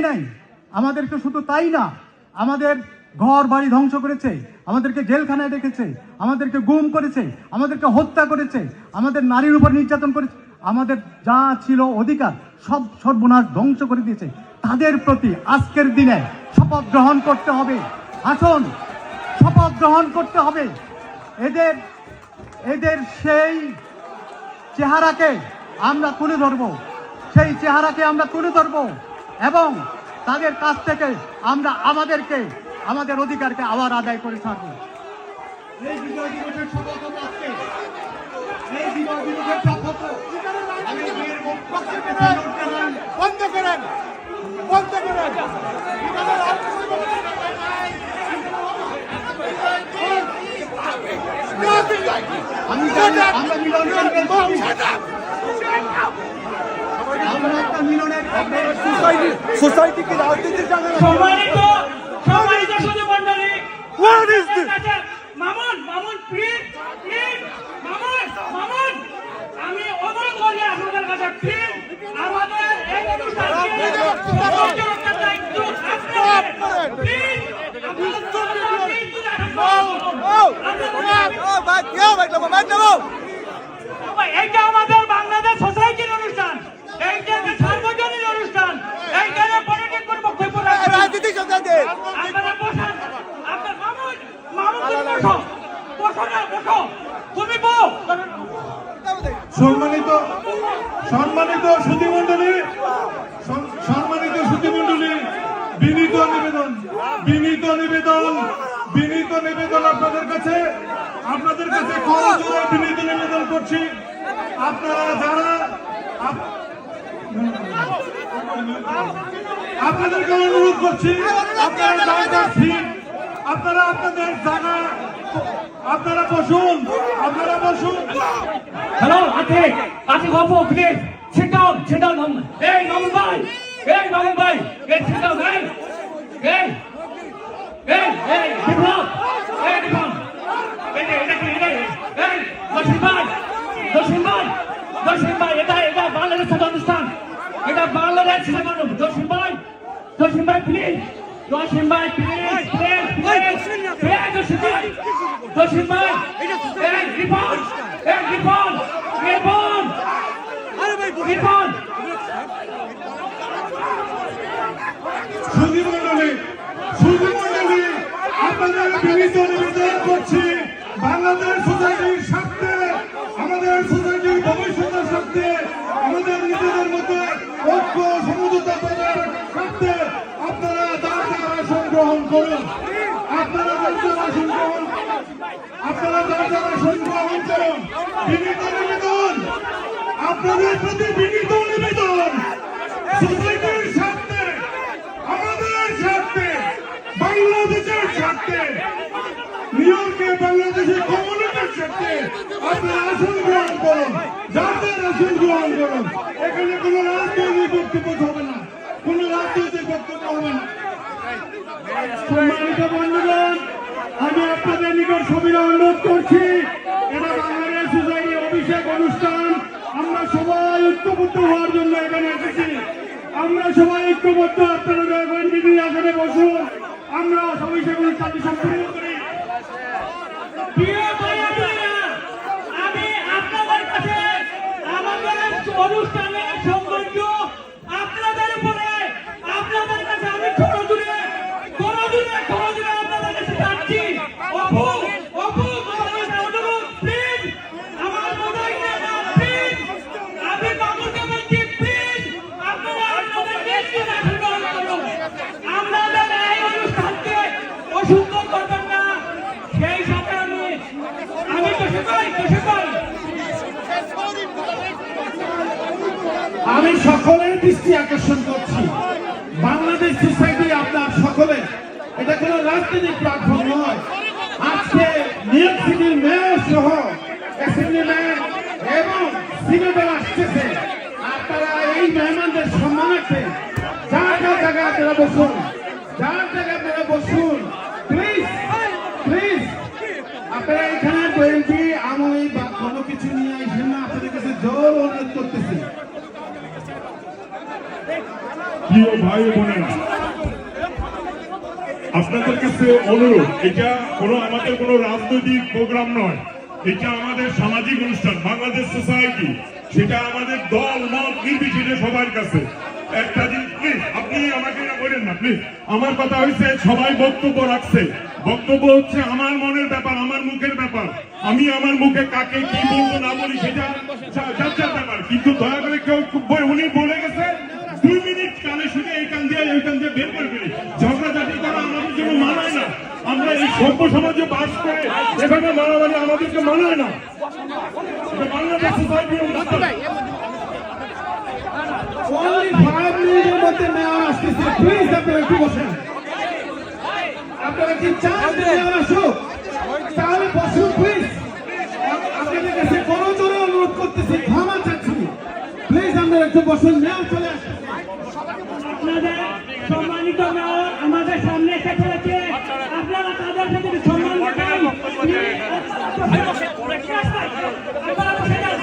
নাই। আমাদেরকে শুধু তাই না, আমাদের ঘর বাড়ি ধ্বংস করেছে, আমাদেরকে জেলখানায় রেখেছে, আমাদেরকে গুম করেছে, আমাদেরকে হত্যা করেছে, আমাদের নারীর উপর নির্যাতন করেছে, আমাদের যা ছিল অধিকার সব সর্বনাশ ধ্বংস করে দিয়েছে। তাদের প্রতি আজকের দিনে শপথ গ্রহণ করতে হবে। আসুন, শপথ গ্রহণ করতে হবে। এদের এদের সেই চেহারাকে আমরা তুলে ধরব। সেই চেহারাকে আমরা তুলে ধরব। এবং তাদের কাছ থেকে আমরা আমাদেরকে আমাদের অধিকারকে আবার আদায় করে থাকব এই বিজয় দিবসের শপথ আজকে। এই বিজয় দিবসের শপথ আমি বীর বন্ধ করেন বন্ধ করেন। আমি জানি আমরা মিলন আমরা একটা মিলনের সোসাইটিকে রাজনীতির জায়গা। সম্মানিত সম্মানিত মণ্ডলী What is this? আচ্ছা, মামুন মামুন প্লিজ প্লিজ মামুন মামুন আমি অনুরোধ করি আপনাদের কাছে প্লিজ আমাদের এই অনুষ্ঠানকে সৌন্দর্যতার দায়িত্ব আপনাদের প্লিজ আপনাদের প্লিজ এইটা আমাদের বাংলাদেশ সোসাইটির অনুষ্ঠান এইটা একটা সার্বজনীন অনুষ্ঠান এইখানে পলিটিক কোনো বক্তব্য রাখবেন না। রাজনীতি সোসাইটি আপনারা বসেন আপনার মামুন মামুন তুমি বসো বসো না বসো তুমি বউ সম্মানিত সম্মানিত সুধীমণ্ডলী সম- সম্মানিত সুধীমণ্ডলী, বিনীত নিবেদন বিনীত নিবেদন বিনীত নিবেদন আপনাদের কাছে আপনাদের কাছে করজোড়ে নিবেদন করছি। আপনারা যারা আপ- আপনাদেরকে অনুরোধ করছি, আপনারা যার যার আপনারা আপনাদের জায়গা, আপনারা বসুন আপনারা বসুন। হ্যালো আতে আতে গল্প প্লিজ ডাউন সিট ডাউন এই মামুন ভাই এই মামুন ভাই এই ডাউন এই এই এই এই বিপ্লব এই বিপ্লব এই এটা কি এটা এই দর্শন ভাই দর্শন ভাই দর্শন ভাই এটা এটা বাংলাদেশ সাথে অনুষ্ঠান এটা বাংলাদেশ সাথে অনুষ্ঠান দর্শন ভাই দর্শন ভাই প্লিজ দর্শন ভাই প্লিজ প্লিজ প্লিজ দর্শন ভাই দর্শন ভাই এই রিপন এই রিপন রিপন রিপন সুধীমণ্ডলী সুধীমণ্ডলী আপনাদের বিনীত নিবেদন করছি বাংলাদেশ সোসাইটির স্বার্থে আমাদের সোসাইটির ভবিষ্যতের স্বার্থে আমাদের নিজেদের মধ্যে ঐক্য সমঝোতা বজায় রাখার স্বার্থে আপনারা যার যার আসন গ্রহণ করুন। আপনারা যার আসন গ্রহণ আপনারা যার আসন করুন, বিনীত নিবেদন, আপনাদের প্রতি বিনীত নিবেদন সোসাইটির স্বার্থে, আমাদের স্বার্থে, বাংলাদেশের স্বার্থে, নিউ ইয়র্কে বাংলাদেশের কমিউনিটির স্বার্থে আপনারা আসন গ্রহণ করুন যাদের আসন গ্রহণ করুন। এখানে কোনো রাজনৈতিক বক্তব্য হবে না, কোনো রাজনৈতিক বক্তব্য হবে না। সম্মানিত বন্ধুগণ, আমি আপনাদের নিকট সবিরা অনুরোধ করছি এটা বাংলাদেশ সোসাইটি অভিষেক অনুষ্ঠান, আমরা সবাই ঐক্যবদ্ধ হওয়ার জন্য এখানে এসেছি। আমরা সবাই ঐক্যবদ্ধ, আপনারা দয়া দিদি বসুন, আমরা অনুষ্ঠানটি সম্পূর্ণ করি প্রিয় ভাইয়েরা, আমি আপনাদের কাছে আমাদের অনুষ্ঠানের সৌন্দর্য আপনাদের উপরে আপনাদের কাছে আমি ছোট দূরে বড় দূরে বড় দূরে আপনাদের কাছে যাচ্ছি অপু অপু তোমার কাছে অনুরোধ প্লিজ আমার বোঝাই না প্লিজ আমি বাবুকে বলছি প্লিজ আপনারা আপনাদের দেশকে আশীর্বাদ করুন আপনাদের এই অনুষ্ঠানকে অসুন্দর করবেন না সেই সাথে আমি আমি বসে পাই বসে পাই আমি সকলের দৃষ্টি আকর্ষণ করছি। বাংলাদেশ সোসাইটি আপনার সকলের। এটা কোনো রাজনৈতিক প্ল্যাটফর্ম নয়। সিটির মেয়র সহ অ্যাসেম্বলিম্যান এবং সিনেটর আসতেছে। আপনারা এই মেহমানদের সম্মানার্থে যার যার জায়গায় আপনারা বসুন, যার জায়গায় আপনারা বসুন প্লিজ প্লিজ আপনারা এখানে বিএনপি আমলি বা কোনো কিছু নিয়ে আসেন না, আপনাদের কাছে জোর অনুরোধ করতেছি। প্রিয় ভাই বোনেরা আপনাদের কাছে অনুরোধ, এটা কোনো আমাদের কোনো রাজনৈতিক প্রোগ্রাম নয়। এটা আমাদের সামাজিক অনুষ্ঠান, বাংলাদেশ সোসাইটি। সেটা আমাদের দল, মত, নির্বিশেষে সবার কাছে। একটা জিনিস প্লিজ আপনি আমাকে না বলেন না প্লিজ আমার কথা হয়েছে সবাই বক্তব্য রাখছে। বক্তব্য হচ্ছে আমার মনের ব্যাপার, আমার মুখের ব্যাপার। আমি আমার মুখে কাকে কি বলব, না বলি, সেটা যার ব্যাপার। কিন্তু দয়া করে কেউ উনি বলে গেছে, দুই মিনিট কানে শুনে এই কান দিয়ে, ওই কান দিয়ে বের করে ফেলি ঝগড়াঝাটি করা আমাদের জন্য মানায় না আমরা এই সভ্য সমাজে বাস করে এভাবে মারামারি আমাদেরকে মানায় না। এটা বাংলাদেশ সোসাইটির অনুষ্ঠান Only five মিনিটের মধ্যে মেয়র আসতেছে। প্লিজ আপনারা একটু বসেন। আপনারা কি চান যে মেয়র আসুক? তাহলে বসুন প্লিজ আপনাদের কাছে বড় জোরে অনুরোধ করতেছি ক্ষমা চাচ্ছি। প্লিজ আপনারা একটু বসুন মেয়র চলে আসুন। আপনাদের সম্মানিত মেয়র আমাদের সামনে এসে ফেলেছে আপনারা তাদের সাথে একটু সম্মান দেখান আপনারা বসে যান।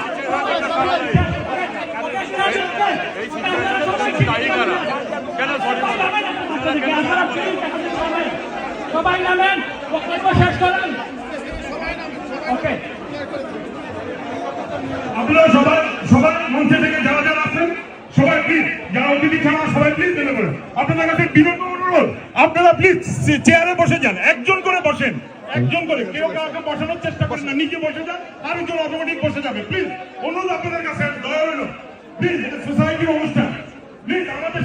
সবাই নামেন বক্তব্য শেষ করেন আপনারা সবাই সবাই মঞ্চে থেকে যারা যারা আছেন সবাই প্লিজ যারা অতিথি ছাড়া সবাই প্লিজ নেমে পড়েন আপনাদের কাছে বিরত অনুরোধ আপনারা প্লিজ চেয়ারে বসে যান একজন করে বসেন একজন করে কেউ কাউকে বসানোর চেষ্টা করেন না নিজে বসে যান আরেকজন অটোমেটিক বসে যাবে প্লিজ অনুরোধ আপনাদের কাছে দয়া হইল প্লিজ এটা সোসাইটির অনুষ্ঠান প্লিজ আমাদের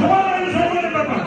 সবার সবার ব্যাপার।